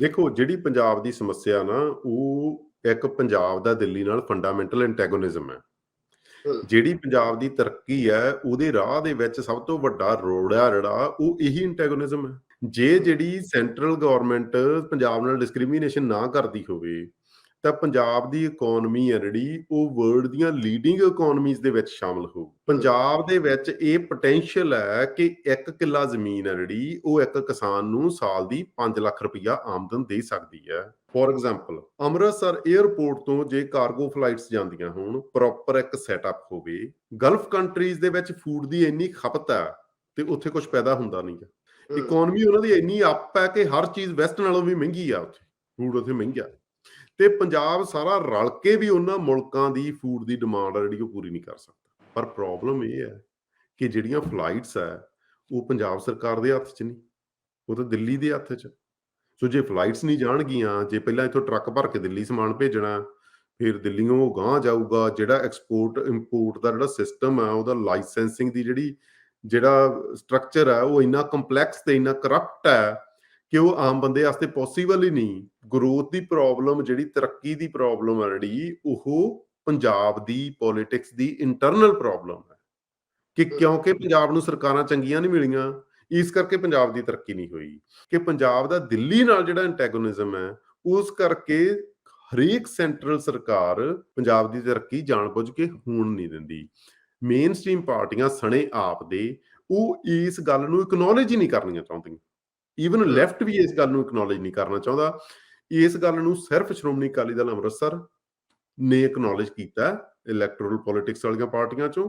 ਦੇਖੋ ਜਿਹੜੀ ਪੰਜਾਬ ਦੀ ਸਮੱਸਿਆ ਨਾ ਉਹ ਇੱਕ ਪੰਜਾਬ ਦਾ ਦਿੱਲੀ ਨਾਲ ਫੰਡਾਮੈਂਟਲ ਐਂਟੈਗੋਨਿਜ਼ਮ ਹੈ। ਜਿਹੜੀ ਪੰਜਾਬ ਦੀ ਤਰੱਕੀ ਹੈ ਉਹਦੇ ਰਾਹ ਦੇ ਵਿੱਚ ਸਭ ਤੋਂ ਵੱਡਾ ਰੋੜਾ ਜਿਹੜਾ ਉਹ ਇਹੀ ਐਂਟੈਗੋਨਿਜ਼ਮ ਹੈ। ਜੇ ਜਿਹੜੀ ਸੈਂਟਰਲ ਗਵਰਨਮੈਂਟ ਪੰਜਾਬ ਨਾਲ ਡਿਸਕ੍ਰਿਮੀਨੇਸ਼ਨ ਨਾ ਕਰਦੀ ਹੋਵੇ ਤਾਂ ਪੰਜਾਬ ਦੀ ਇਕਨੋਮੀ ਹੈ ਜਿਹੜੀ ਉਹ ਵਰਲਡ ਦੀਆਂ ਲੀਡਿੰਗ ਇਕਨੋਮੀਜ਼ ਦੇ ਵਿੱਚ ਸ਼ਾਮਲ ਹੋਊ ਪੰਜਾਬ ਦੇ ਵਿੱਚ ਇਹ ਪੋਟੈਂਸ਼ੀਅਲ ਹੈ ਕਿ ਇੱਕ ਕਿੱਲਾ ਜ਼ਮੀਨ ਹੈ ਜਿਹੜੀ ਉਹ ਇੱਕ ਕਿਸਾਨ ਨੂੰ ਸਾਲ ਦੀ 5 ਲੱਖ ਰੁਪਈਆ ਆਮਦਨ ਦੇ ਸਕਦੀ ਹੈ। ਫੋਰ ਐਗਜ਼ਾਮਪਲ ਅੰਮ੍ਰਿਤਸਰ 에ਅਰਪੋਰਟ ਤੋਂ ਜੇ ਕਾਰਗੋ ਫਲਾਈਟਸ ਜਾਂਦੀਆਂ ਹੋਣ ਪ੍ਰੋਪਰ ਇੱਕ ਸੈਟਅਪ ਹੋਵੇ ਗਲਫ ਕੰਟਰੀਜ਼ ਦੇ ਵਿੱਚ ਫੂਡ ਦੀ ਇੰਨੀ ਖਪਤ ਹੈ ਤੇ ਉੱਥੇ ਕੁਝ ਪੈਦਾ ਹੁੰਦਾ ਨਹੀਂ ਹੈ। ਹੂੰ। ਇਕਨੋਮੀ ਉਹਨਾਂ ਦੀ ਇੰਨੀ ਅਪ ਹੈ ਕਿ ਹਰ ਚੀਜ਼ ਵੈਸਟ ਨਾਲੋਂ ਵੀ ਮਹਿੰਗੀ ਆ ਉੱਥੇ। ਫੂਡ ਉੱਥੇ ਮਹਿੰਗਾ ਤੇ ਪੰਜਾਬ ਸਾਰਾ ਰਲ ਕੇ ਵੀ ਉਹਨਾਂ ਮੁਲਕਾਂ ਦੀ ਫੂਡ ਦੀ ਡਿਮਾਂਡ ਆ ਜਿਹੜੀ ਉਹ ਪੂਰੀ ਨਹੀਂ ਕਰ ਸਕਦਾ। ਪਰ ਪ੍ਰੋਬਲਮ ਇਹ ਹੈ ਕਿ ਜਿਹੜੀਆਂ ਫਲਾਈਟਸ ਹੈ, ਉਹ ਪੰਜਾਬ ਸਰਕਾਰ ਦੇ ਹੱਥ 'ਚ ਨਹੀਂ, ਉਹ ਤਾਂ ਦਿੱਲੀ ਦੇ ਹੱਥ 'ਚ। ਸੋ ਜੇ ਫਲਾਈਟਸ ਨਹੀਂ ਜਾਣਗੀਆਂ, ਜੇ ਪਹਿਲਾਂ ਇੱਥੋਂ ਟਰੱਕ ਭਰ ਕੇ ਦਿੱਲੀ ਸਮਾਨ ਭੇਜਣਾ, ਫਿਰ ਦਿੱਲੀੋਂ ਉਹ ਗਾਂਹ ਜਾਊਗਾ, ਜਿਹੜਾ ਐਕਸਪੋਰਟ ਇੰਪੋਰਟ ਦਾ ਜਿਹੜਾ ਸਿਸਟਮ ਹੈ, ਉਹਦਾ ਲਾਇਸੈਂਸਿੰਗ ਦੀ ਜਿਹੜੀ, ਜਿਹੜਾ ਸਟਰਕਚਰ ਹੈ, ਉਹ ਇੰਨਾ ਕੰਪਲੈਕਸ ਤੇ ਇੰਨਾ ਕਰਪਟ ਹੈ ਕਿ ਉਹ ਆਮ ਬੰਦੇ ਵਾਸਤੇ ਪੋਸੀਬਲ ਹੀ ਨਹੀਂ? ਗਰੋਥ ਦੀ ਪ੍ਰੋਬਲਮ ਜਿਹੜੀ ਤਰੱਕੀ ਦੀ ਪ੍ਰੋਬਲਮ ਹੈ ਜਿਹੜੀ ਉਹ ਪੰਜਾਬ ਦੀ ਪੋਲਿਟਿਕਸ ਦੀ ਇੰਟਰਨਲ ਪ੍ਰੋਬਲਮ ਹੈ। ਕਿ ਕਿਉਂਕਿ ਪੰਜਾਬ ਨੂੰ ਸਰਕਾਰਾਂ ਚੰਗੀਆਂ ਨਹੀਂ ਮਿਲੀਆਂ ਇਸ ਕਰਕੇ ਪੰਜਾਬ ਦੀ ਤਰੱਕੀ ਨਹੀਂ ਹੋਈ। ਕਿ ਪੰਜਾਬ ਦਾ ਦਿੱਲੀ ਨਾਲ ਜਿਹੜਾ ਐਂਟੈਗੋਨਿਜ਼ਮ ਹੈ ਉਸ ਕਰਕੇ ਹਰੇਕ ਸੈਂਟਰਲ ਸਰਕਾਰ ਪੰਜਾਬ ਦੀ ਤਰੱਕੀ ਜਾਣਬੁੱਝ ਕੇ ਹੋਣ ਨਹੀਂ ਦਿੰਦੀ। ਮੇਨ ਸਟ੍ਰੀਮ ਪਾਰਟੀਆਂ ਸਣੇ ਆਪ ਦੇ ਉਹ ਇਸ ਗੱਲ ਨੂੰ ਇਕਨੋਲੇਜ ਹੀ ਨਹੀਂ ਕਰਨੀਆਂ ਚਾਹੁੰਦੀਆਂ। ਈਵਨ ਲੈਫਟ ਵੀ ਇਸ ਗੱਲ ਨੂੰ ਇਕਨੋਲੇਜ ਨਹੀਂ ਕਰਨਾ ਚਾਹੁੰਦਾ। ਇਸ ਗੱਲ ਨੂੰ ਸਿਰਫ ਸ਼੍ਰੋਮਣੀ ਅਕਾਲੀ ਦਲ ਅੰਮ੍ਰਿਤਸਰ ਨੇ ਇਕਨੋਲੇਜ ਕੀਤਾ ਇਲੈਕਟੋਰਲ ਪੋਲਿਟਿਕਸ ਵਾਲੀਆਂ ਪਾਰਟੀਆਂ ਚੋਂ।